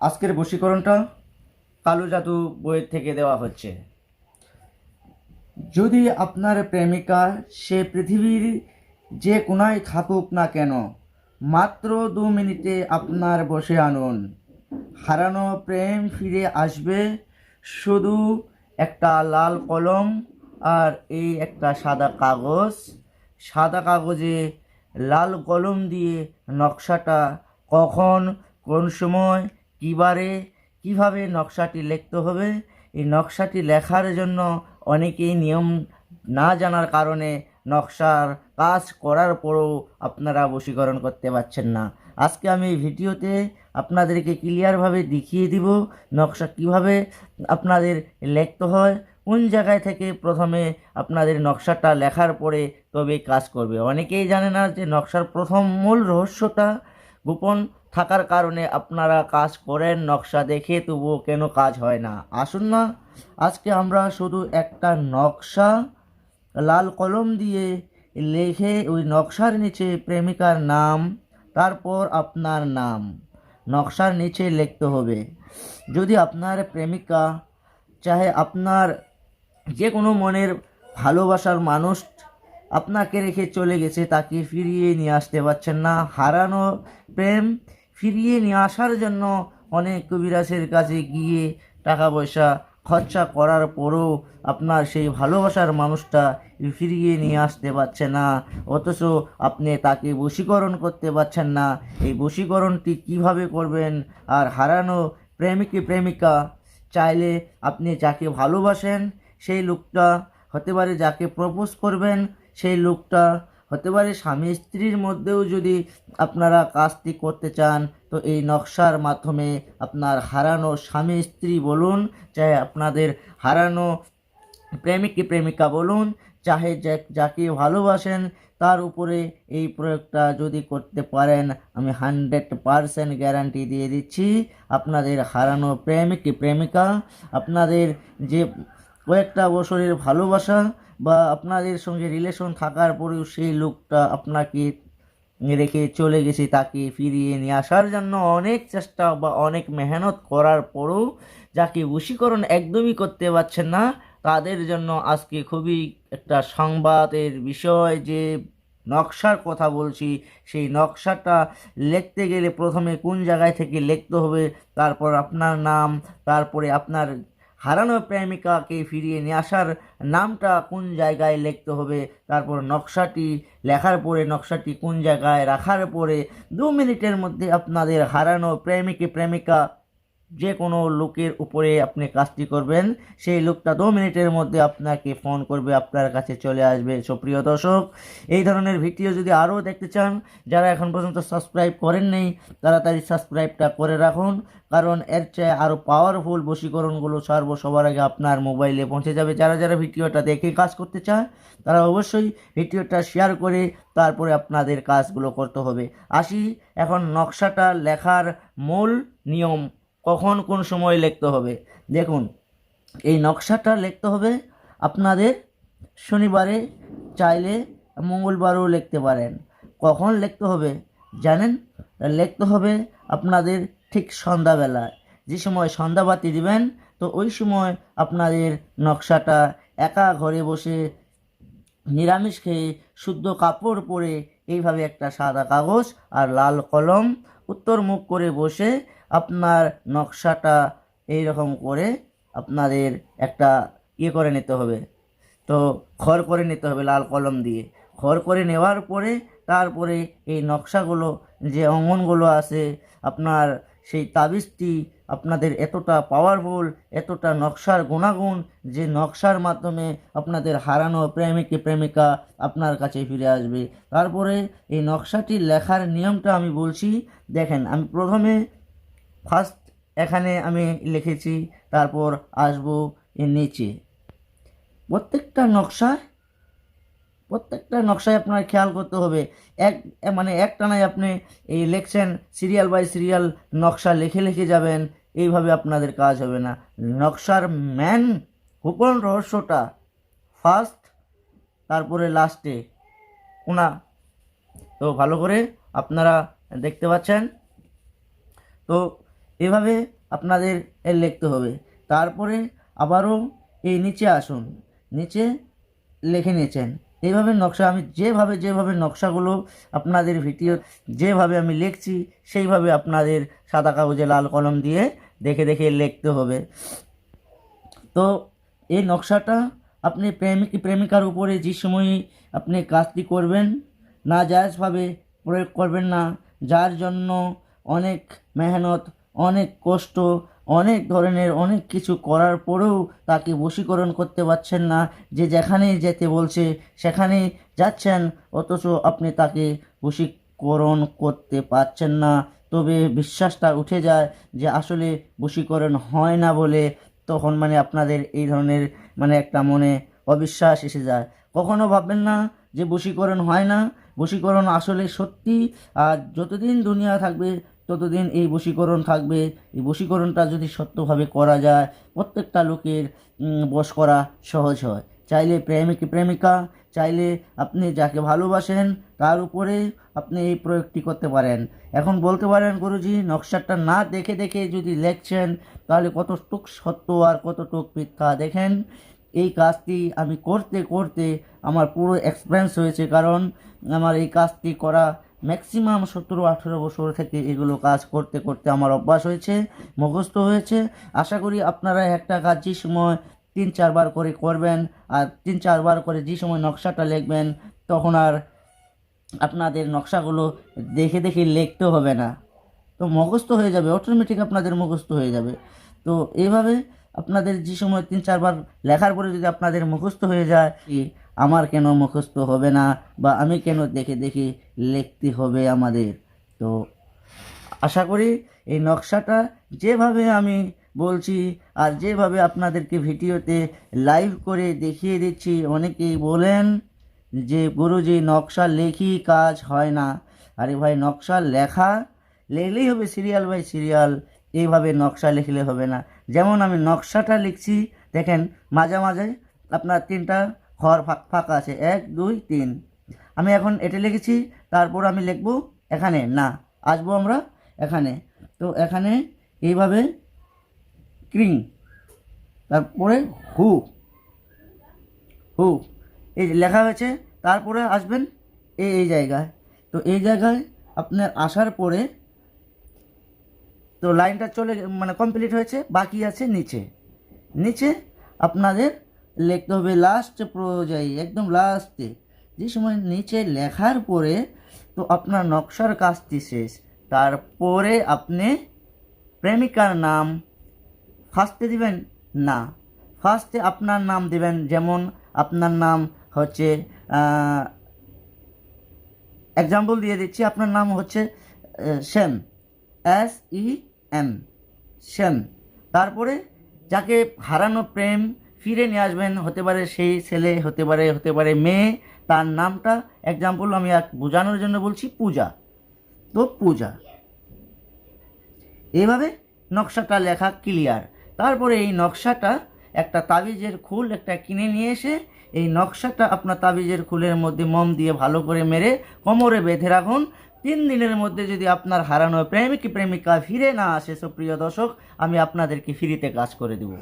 আজকের বশীকরণটা কালো জাদু বইয়ের থেকে দেওয়া হচ্ছে। যদি আপনার প্রেমিকা সে পৃথিবীর যে কোনায় থাকুক না কেন, মাত্র দু মিনিটে আপনার বসে আনুন। হারানো প্রেম ফিরে আসবে শুধু একটা লাল কলম আর এই একটা সাদা কাগজ। সাদা কাগজে লাল কলম দিয়ে নকশাটা কখন, কোন সময় কীবারে কীভাবে নকশাটি লিখতে হবে? এই নকশাটি লেখার জন্য অনেকেই নিয়ম না জানার কারণে নকশার কাজ করার পরও আপনারা বশীকরণ করতে পারছেন না। আজকে আমি এই ভিডিওতে আপনাদেরকে ক্লিয়ারভাবে দেখিয়ে দিব নকশা কীভাবে আপনাদের লিখতে হয়, কোন জায়গায় থেকে প্রথমে আপনাদের নকশাটা লেখার পরে তবে কাজ করবে। অনেকেই জানে না যে নকশার প্রথম মূল রহস্যটা গোপন থাকার কারণে আপনারা কাজ করেন, নকশা দেখে তবুও কেন কাজ হয় না? আসুন না, আজকে আমরা শুধু একটা নকশা লাল কলম দিয়ে লেখে ওই নকশার নিচে প্রেমিকার নাম, তারপর আপনার নাম নকশার নিচে লিখতে হবে। যদি আপনার প্রেমিকা চাহে আপনার যে কোনো মনের ভালোবাসার মানুষ আপনাকে রেখে চলে গেছে, তাকে ফিরিয়ে নিয়ে আসতে পারছেন না। হারানো প্রেম ফিরিয়ে নিয়ে আসার জন্য অনেক কবিরাজের কাছে গিয়ে টাকা পয়সা খরচা করার পরও আপনার সেই ভালোবাসার মানুষটা ফিরিয়ে নিয়ে আসতে পারছে না। অথচ আপনি তাকে বশীকরণ করতে পারছেন না। এই বশীকরণটি কীভাবে করবেন? আর হারানো প্রেমিকে, প্রেমিকা চাইলে আপনি যাকে ভালোবাসেন, সেই লোকটা হতে পারে যাকে প্রপোজ করবেন সেই লোকটা, হতে পারে স্বামী স্ত্রীর মধ্যেও যদি আপনারা কাজটি করতে চান, তো এই নকশার মাধ্যমে আপনার হারানো স্বামী স্ত্রী বলুন চাहे আপনাদের হারানো প্রেমিক প্রেমিকা বলুন, চাহে যাকে ভালোবাসেন, তার উপরে এই প্রয়োগটা যদি করতে পারেন, আমি হান্ড্রেড পারসেন্ট গ্যারান্টি দিয়ে দিচ্ছি। আপনাদের হারানো প্রেমিক প্রেমিকা, আপনাদের যে কয়েকটা বছরের ভালোবাসা বা আপনাদের সঙ্গে রিলেশন থাকার পরেও সেই লোকটা আপনাকে রেখে চলে গেছে, তাকে ফিরিয়ে নিয়ে আসার জন্য অনেক চেষ্টা বা অনেক মেহনত করার পরেও যাকে বশীকরণ একদমই করতে পারছেন না। তাদের জন্য আজকে খুবই একটা সংবাদের বিষয় যে নকশার কথা বলছি। সেই নকশাটা লিখতে গেলে প্রথমে কোন জায়গায় থেকে লিখতে হবে, তারপর আপনার নাম, তারপরে আপনার হারানো প্রেমিকাকে ফিরিয়ে নিয়ে আসার নামটা কোন জায়গায় লিখতে হবে? তারপর নকশাটি লেখার পরে, নকশাটি কোন জায়গায় রাখার পরে, দু মিনিটের মধ্যে আপনাদের হারানো প্রেমিকে প্রেমিকা যে কোনো লোকের উপরে আপনি কাজটি করবেন, সেই লোকটা দু মিনিটের মধ্যে আপনাকে ফোন করবে, আপনার কাছে চলে আসবে। সুপ্রিয় দর্শক, এই ধরনের ভিডিও যদি আরও দেখতে চান, যারা এখন পর্যন্ত সাবস্ক্রাইব করেন নেই, তাড়াতাড়ি সাবস্ক্রাইবটা করে রাখুন, কারণ এর চেয়ে আরও পাওয়ারফুল বশীকরণগুলো ছাড়বো সবার আগে আপনার মোবাইলে পৌঁছে যাবে। যারা যারা ভিডিওটা দেখে কাজ করতে চায় তারা অবশ্যই ভিডিওটা শেয়ার করে তারপরে আপনাদের কাজগুলো করতে হবে। আসি, এখন নকশাটা লেখার মূল নিয়ম কখন কোন সময় লিখতে হবে। দেখুন, এই নকশাটা লিখতে হবে আপনাদের শনিবারে চাইলে মঙ্গলবারও লিখতে পারেন। কখন লিখতে হবে জানেন? লিখতে হবে আপনাদের ঠিক সন্ধ্যাবেলায় যে সময় সন্ধ্যাবাতি দিবেন, তো ওই সময় আপনাদের নকশাটা একা ঘরে বসে নিরামিষ খেয়ে শুদ্ধ কাপড় পরে এইভাবে একটা সাদা কাগজ আর লাল কলম উত্তর মুখ করে বসে আপনার নকশাটা এই রকম করে আপনাদের একটা ইয়ে করে নিতে হবে। তো খড় করে নিতে হবে লাল কলম দিয়ে। খড় করে নেওয়ার পরে তারপরে এই নকশাগুলো, যে অঙ্গনগুলো আছে, আপনার সেই তাবিজটি আপনাদের এতটা পাওয়ারফুল এতটা নকশার গুণাগুণ যে নকশার মাধ্যমে আপনাদের হারানো প্রেমিকে প্রেমিকা আপনার কাছে ফিরে আসবে। তারপরে এই নকশাটি লেখার নিয়মটা আমি বলছি, দেখেন, আমি প্রথমে ফার্স্ট এখানে আমি লিখেছি, তারপর আসব এর নিচে। প্রত্যেকটা নকশায় প্রত্যেকটা নকশায় আপনার খেয়াল করতে হবে। এক মানে একটানায় আপনি এই লেখছেন, সিরিয়াল বাই সিরিয়াল নকশা লিখে লিখে যাবেন, এইভাবে আপনাদের কাজ হবে না। নকশার ম্যান গোপন রহস্যটা ফার্স্ট তারপরে লাস্টে কোনা? তো ভালো করে আপনারা দেখতে পাচ্ছেন। তো এভাবে আপনাদের লিখতে হবে। তারপরে আবারও এই নিচে আসুন। নিচে লিখে নিয়েছেন। এইভাবে নকশা আমি যেভাবে যেভাবে নকশাগুলো আপনাদের ভিডিও যেভাবে আমি লিখছি, সেইভাবে আপনাদের সাদা কাগজে লাল কলম দিয়ে দেখে দেখে লিখতে হবে। তো এই নকশাটা আপনি প্রেমিক, প্রেমিকার উপরে যে সময় আপনি কাজটি করবেন, না জায়জভাবে প্রয়োগ করবেন না, যার জন্য অনেক মেহনত অনেক কষ্ট, অনেক ধরনের অনেক কিছু করার পরেও তাকে বশীকরণ করতে পারছেন না। যে যেখানেই যেতে বলছে, সেখানেই যাচ্ছেন, অথচ আপনি তাকে বশীকরণ করতে পারছেন না। তবে বিশ্বাসটা উঠে যায় যে আসলে বশীকরণ হয় না বলে তখন মানে আপনাদের এই ধরনের মানে একটা মনে অবিশ্বাস এসে যায়। কখনো ভাববেন না যে বশীকরণ হয় না? বশীকরণ আসলে সত্যি। আর যতদিন দুনিয়া থাকবে ততদিন এই বশীকরণ থাকবে। এই বশীকরণটা যদি সত্যভাবে করা যায়, প্রত্যেকটা লোকের বশ করা সহজ হয়। চাইলে প্রেমিক প্রেমিকা, চাইলে আপনি যাকে ভালোবাসেন, তার উপরে আপনি এই প্রয়োগটি করতে পারেন। এখন বলতে পারেন, গুরুজি, নকশাটা না দেখে দেখে যদি লেখছেন, তাহলে কতটুক সত্য আর কতটুক মিথ্যা? দেখেন, এই কাজটি আমি করতে করতে আমার পুরো এক্সপিরিয়েন্স হয়েছে। কারণ আমার এই কাজটি করা ম্যাক্সিমাম সতেরো, আঠেরো বছর থেকে এগুলো কাজ করতে করতে আমার অভ্যাস হয়েছে, মুখস্থ হয়েছে। আশা করি আপনারা একটা কাজ যে সময় তিন, চারবার করে করবেন আর তিন, চারবার করে যে সময় নকশাটা লিখবেন, তখন আর আপনাদের নকশাগুলো দেখে দেখে লিখতে হবে না। তো মুখস্থ হয়ে যাবে অটোমেটিক আপনাদের মুখস্থ হয়ে যাবে। তো এইভাবে আপনাদের যে সময় তিন, চারবার লেখার পরে যদি আপনাদের মুখস্থ হয়ে যায় আমার কেন মুখস্থ হবে না বা আমি কেন দেখে দেখে লিখতে হবে আমাদের? তো আশা করি এই নকশাটা যেভাবে আমি বলছি আর যেভাবে আপনাদেরকে ভিডিওতে লাইভ করে দেখিয়ে দিচ্ছি, অনেকেই বলেন যে গুরুজি নকশা লেখি কাজ হয় না। আরে ভাই, নকশা লেখা লিখলেই হবে সিরিয়াল বাই সিরিয়াল এইভাবে নকশা লিখলে হবে না। যেমন আমি নকশাটা লিখছি, দেখেন, মাঝে মাঝে আপনার তিনটা ঘর ফাঁক, ফাঁকা আছে। এক, দুই, তিন। আমি এখন এটা লিখেছি, তারপর আমি লিখব এখানে। না, আসব আমরা এখানে। তো এখানে এইভাবে ক্রিং, তারপরে হু। হু, এই লেখা হয়েছে, তারপরে আসবেন এই এই জায়গায়। তো এই জায়গায় আপনার আসার পরে তো লাইনটা চলে মানে কমপ্লিট হয়েছে, বাকি আছে নিচে। নিচে আপনাদের লিখতে হবে লাস্ট পর্যায়ে, একদম লাস্টে যে সময় নিচে লেখার পরে তো আপনার নকশার কাজটি শেষ। তারপরে আপনি প্রেমিকার নাম ফার্স্টে দিবেন? না। ফার্স্টে আপনার নাম দিবেন, যেমন আপনার নাম হচ্ছে এক্সাম্পল দিয়ে দিচ্ছি, আপনার নাম হচ্ছে শ্যাম। এস ই এম শ্যাম। তারপরে যাকে হারানো প্রেম ফিরে নিয়ে আসবেন, হতে পারে সেই ছেলে, হতে পারে হতে পারে মেয়ে, তার নামটা এক্সাম্পল আমি বোঝানোর জন্য বলছি পূজা। তো পূজা। এইভাবে নকশাটা লেখা ক্লিয়ার তারপরে এই নকশাটা একটা তাবিজের খুল একটা কিনে নিয়ে এসে এই নকশাটা আপনার তাবিজের খুলের মধ্যে মম দিয়ে ভালো করে মেরে কোমরে বেঁধে রাখুন। তিন দিনের মধ্যে যদি আপনার হারানো প্রেমিক প্রেমিকা ফিরে না আসে, সুপ্রিয় দর্শক, আমি আপনাদেরকে ফ্রিতে কাজ করে দেবো।